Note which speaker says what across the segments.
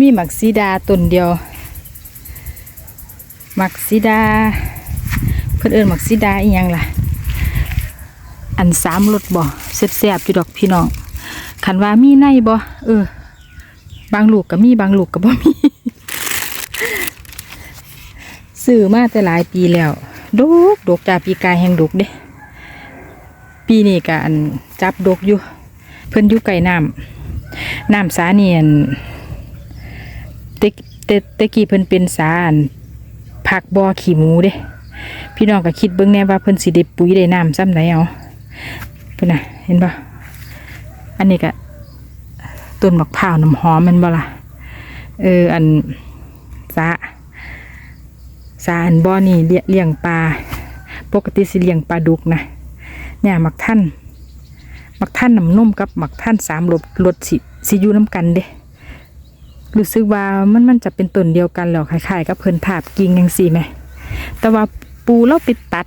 Speaker 1: มีหมักซีดาต้นเดียว หมักซีดา เพื่อนเอินหมักซีดาอีหยังล่ะ อันสามรสบ่เสียบๆอยู่ดอกพี่น้องขันว่ามีในบ่เออ บางลูกก็มีบางลูกก็บ่มีซื้อมาแต่หลายปีแล้วดกดกจากปีกายแห่งดกเด้ปีนี้ก็อันจับดกอยู่ เพิ่นอยู่ไก่น้ำน้ำสาเนียน เตเตเตกี้เพิ่นเป็นสาอันผักบ่อขี้หมูเด้ พี่น้องก็คิดเบิ่งแน่ว่าเพิ่นสิได้ปุ๋ยได้น้ำซ้ำไหนเอาเพิ่นน่ะ เห็นปะอันนี้ก็ต้นมะพร้าวน้ำหอมมันบ่ล่ะเอออันสาสาอันบ่อนี่เลี้ยงปลาปกติสิเลี้ยงปลาดุกนะเนี่ยมักท่านมักท่านน้ำนุ่มกับมักท่านสามรสรสสิสิอยู่น้ำกันเด้ รู้สึกว่ามันมันจะเป็นต้นเดียวกันแล้วคล้ายๆกับเพิ่นถาบกิ่งยังสี่ไหม แต่ว่าปูเราไปตัด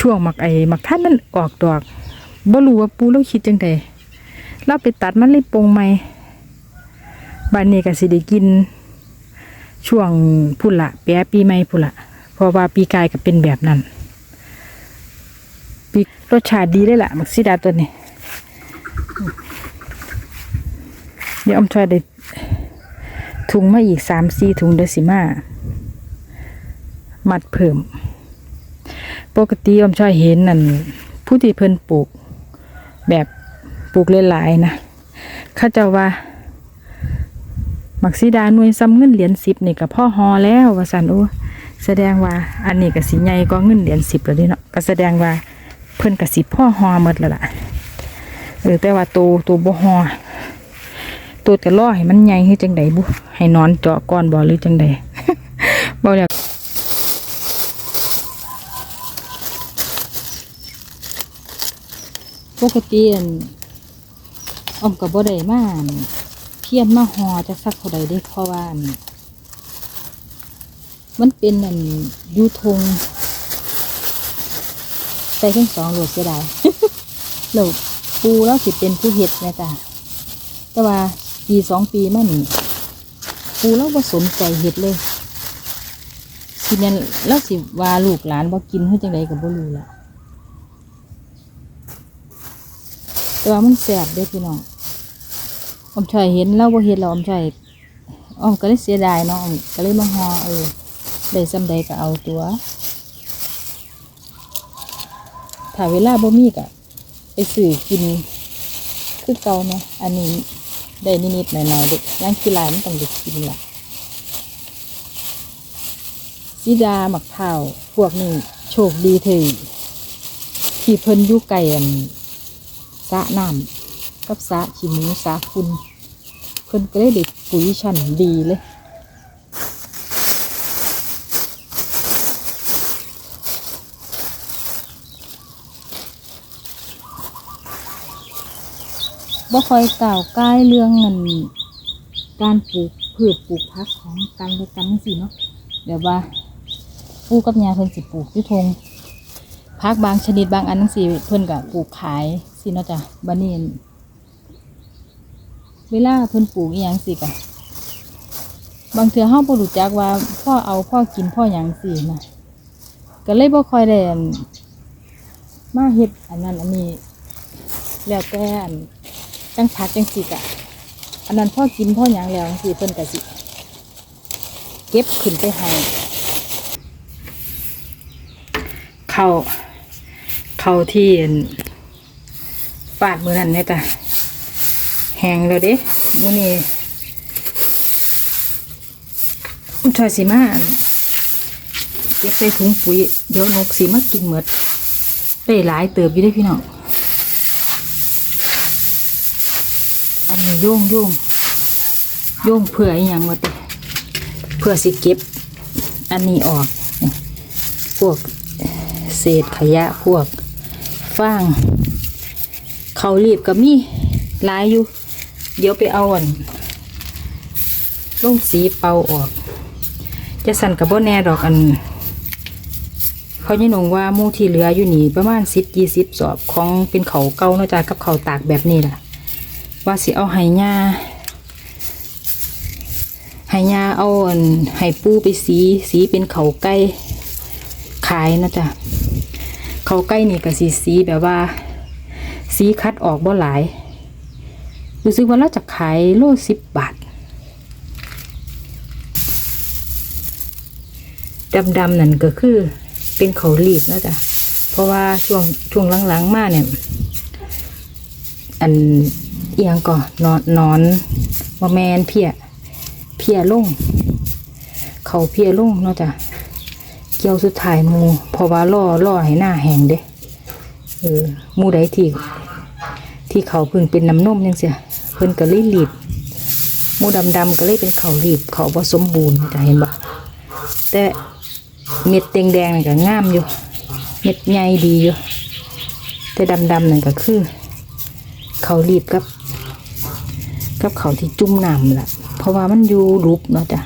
Speaker 1: ช่วงหมักไอหมักท่านมันออกดอกบ่รู้ว่าปูเราคิดจังไดเราไปตัดมันเลยปงใหม่บ้านนี้ก็สิได้กิน ช่วงพุ่นละแปะปีใหม่พุ่นละเพราะว่าปีกายก็เป็นแบบนั้นปีรสชาติดีเลยล่ะหมักซีดาตัวนี้เดี๋ยวอมชอยได้ ถุงมาอีกสามสี่ถุงเดยวสิมามัดเพิ่ม ปกติอมชอยเห็นนั่นผู้ที่เพิ่นปลูก แบบปลูกหลายๆนะข้าเจ้าว่ามักซีดาหน่วยซ้ำเงินเหรียญสิบนี่กับพ่อฮอแล้วว่าสันโอ้แสดงว่าอันนี้ก็สิใหญ่ก็เงินเหรียญสิบแล้วเดิเนาะก็แสดงว่าเพิ่นกับสิพ่อฮอหมดแล้วล่ะเออแต่ว่าตัวตัวบ่ฮอ ตัวจะล่อให้มันใหญ่คือจังใดบุให้นอนเจาะก้อนบ่หรือจังใดบ่แล้วปกติอันอมกับบ่ได้มานเพี้ยนมาหอจะสักเท่าใดเด้เพราะว่านมันเป็นอันยูทงใส่ทั้งสองหลดเสียดายแล้วปูแล้วสิเป็นผู้เห็ดแม่จ้ะแต่ว่า ปีสองปีมานี่ปูแล้วบ่สนใจเห็ดเลยสิแม่นแล้วสิว่าลูกหลานบ่กินเฮ็ดจังไดก็บ่รู้ล่ะแต่ว่ามันแสบเด้พี่น้องอมชอยเห็นแล้วบ่เห็นเราอมชอยออมก็เลยเสียดายเนาะอมก็เลยมาหอเออได้ซ้ำใดก็เอาตัวถ้าเวลาบ่มีก็ไปซื้อกินคือเก่าเนาะอันนี้ ได้นิดๆหน่อยๆเด็กย่างกีฬายมันต้องเด้กินละซีดาหมักเผาวพวกนี้โชคดีเถอะที่เพิ่นยู่ไก่อันสะน้ำกับสะขี้หมูสะคุณ เพิ่นก็ได้เด็ดปุ๋ยชั้นดีเลย บ่ค่อยกล่าวกายเรื่องเงินการปลูกพืชปลูกพักของกันและกันจังซี่เนาะแบบว่าปู่กับยาเพิ่นสิปลูกที่ทงพักบางชนิดบางอันทั้งสี่เพิ่นก็ปลูกขายสิเนาะจ้ะบันนี้อั่นเวลาเพิ่นปลูกอีหยังสิกะบางเทื่อเฮาบ่รู้จักว่าพ่อเอาพ่อกินพ่อหยังสินะก็เลยบ่ค่อยได้อั่นมาเฮ็ดอันนั้นอันนี้แล้วแต่ จังพักจังสิกะอันนั้นพ่อกินพ่อหยังแล้วจังซี่เพิ่นก็สิเก็บขึ้นไปให้เข้าเข้าที่ฟาดมือนั่นเนี่ยจ้ะแห้งแล้วเด้มื้อนี้อุ้ยชอยสีมานเก็บใส่ถุงปุ๋ยเดี๋ยวนกสีมากินหมดได้หลายเติบอยู่ได้พี่น้องอันนี้ โยงโยงโยงเผื่ออหย่างวะติเพื่อสิเก็บ อันนี้ออก พวกเศษขยะพวกฟางเขารีบกับมีหลายอยู่ เดี๋ยวไปเอาอ่อนลงสีเป่าออก จะสั่นกับบ่แน่ดอกอันเขายังนงว่ามู่ที่เหลืออยู่นี่ประมาณสิบยี่สิบสอบของเป็นเขาเก่าเนาะจ๊ะกับเขาตากแบบนี้แหละ ว่าสิเอาไหหญ้าให้ยาเอาอันให้ปูไปสีสีเป็นเขาไก่ขายนะจ๊ะเขาไก่นี่ก็สีสีแบบว่า สีคัดออกบ่หลายรู้สึกว่าเราจะขายโลสิบบาทดำๆนั่นก็คือเป็นเขารีบนะจ๊ะเพราะว่าช่วงช่วงหลังๆมาเนี่ย อัน เอียงก่อนนอนนอนว่าแมนเพียเพียลงเขาเพียลงเนาะจ้ะเกี่ยวสุดท้ายมูเพราะว่าล่อล่อให้หน้าแหงเด้เออมูใดที่ที่เขาพิ่งเป็นน้ำนมยังเสียเพิ่นก็เลยรีบมูดำๆก็เลยเป็นเขารีบเขาผสมบูรณ์จะเห็นบ่แต่เม็ดแดงๆนี่ก็งามอยู่ เม็ดใหญ่ดีอยู่แต่ดำๆนั่นก็คือ เขารีบกับ กับเขาที่จุ่มน้ำละเพราะว่ามันอยู่รูปเนาะจ้ะ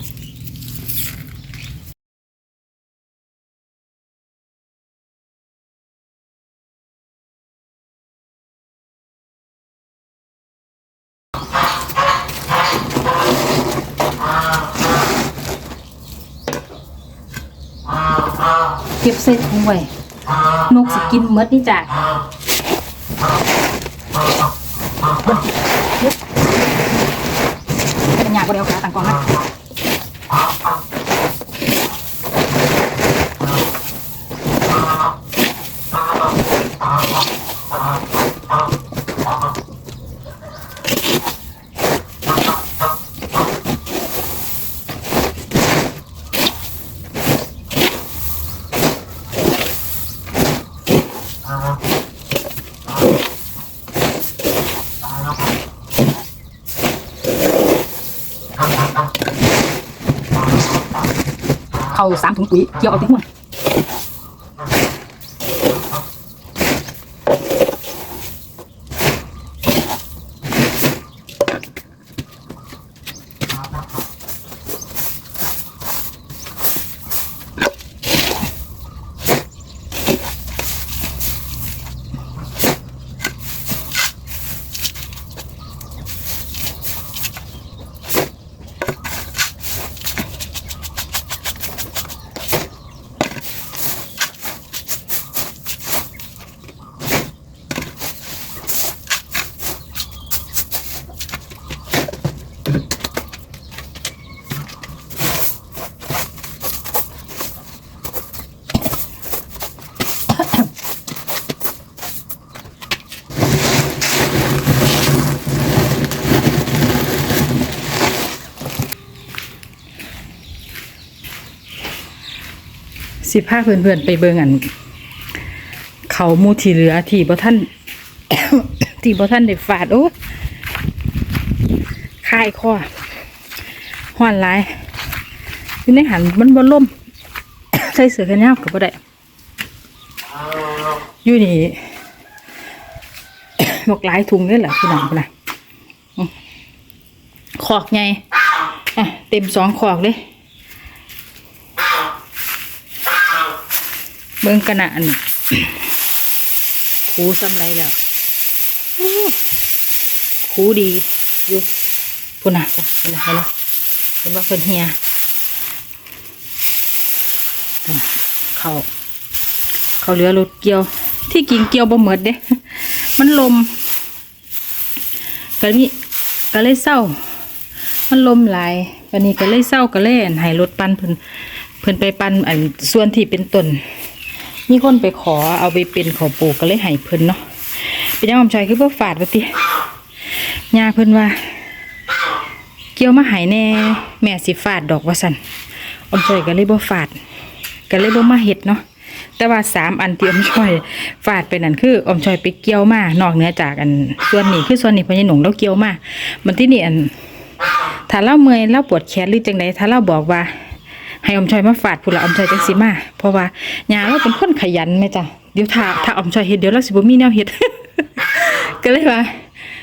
Speaker 1: เก็บใส่ถุงไว้นกสิกินเมดนี่จ้ะเป็นยากกว่าเดียวค่ะต่างกองนะ เขาสามถุงปุ๋ยเกี่ยวเอาทิ้งหมด สิพาเพื่อนๆไปเบิ่งอัน เขามูที่เหลือที่บ่ท่านที่บ่ท่านได้ฝาดโอ้คายคอห้อนหลายอยู่ในหันมันบ่ล่มใส่เสื้อแขนยาวก็บ่ได้อยู่นี่บอกหลายถุงเลยเหรอพี่น้องพุ่นน่ะอืมขอกไงอะเต็มสองขอกเลย เบิ่งกระหนอันคูซ้ำไรแล้วอู้คูดีอยู่พุ่นน่ะจ้ะเห็นไหมเห็นไหมเห็นว่าเพิ่นเฮียอะเขาเขาเหลือรถเกี่ยว ที่กิ่งเกี่ยวบ่เหมือดเด้ มันลมก็นี่ก็เลยเศร้า มันลมหลายวันนี้ก็เลยเศร้าก็เลยอั่นให้รถปั่นเพิ่นเพิ่นไปปั่นอันส่วนที่เป็นต้น มีคนไปขอเอาไปเป็นขอปลูกก็เลยให้เพิ่นเนาะเป็นยังอมชายคือบ่อฝาดว่าติยาเพิ่นว่า เกี่ยวมาหายแน่แม่สิฝาดดอกว่าสันอมชายก็เลยบ่ฝาดก็เลยบ่มาเฮ็ดเนาะแต่ว่าสามอันที่อมชอยฝาดไปนั่นคืออมชอยไปเกี่ยวมานอกเหนือจากอันส่วนนี้คือส่วนนี้พญาหนงเราเกี่ยวมามันที่นี่อันถ้าเราเมื่อยเราปวดแขนหรือจังใดถ้าเราบอกว่า ให้อมชอยมาฝาดผู้ละอมชอยจังสิมา เพราะว่าญาเราเป็นคนขยันไหมจ้ะเดี๋ยวถ้าถ้าอมชอยเฮ็ดเดี๋ยวเราสิบ่มีแนวเฮ็ดก็เลยว่า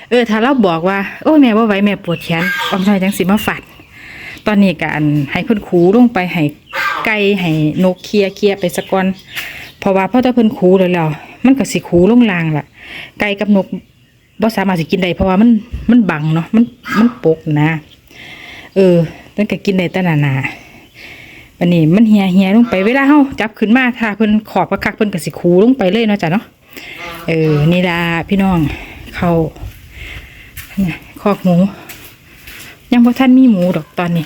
Speaker 1: เออถ้าเราบอกว่าโอ้แม่บ่ไหวแม่ปวดแขนอมชอยจังสิมาฝาดตอนนี้ก็อันให้เพิ่นขูลงไปให้ไก่ให้นกเคลียร์เคียไปสะก่อนเพราะว่าพอถ้าเพิ่นขูแล้วแล้วมันก็สิขูลงลางล่ะ ไก่กับนกบ่สามารถสิกินได้เพราะว่ามันมันบังเนาะมันมันปกนะ เออมันก็กินได้แต่หนา ๆวันนี้มันเหียเหียลงไปเวลาเฮาจับขึ้นมาถ้าเพิ่นขอบคักเพิ่นก็สิคูลงไปเลยเนาะจ้ะเนาะเออนี่ล่ะพี่น้องเขาคอกหมู ยังบ่ท่านมีหมูดอกตอนนี้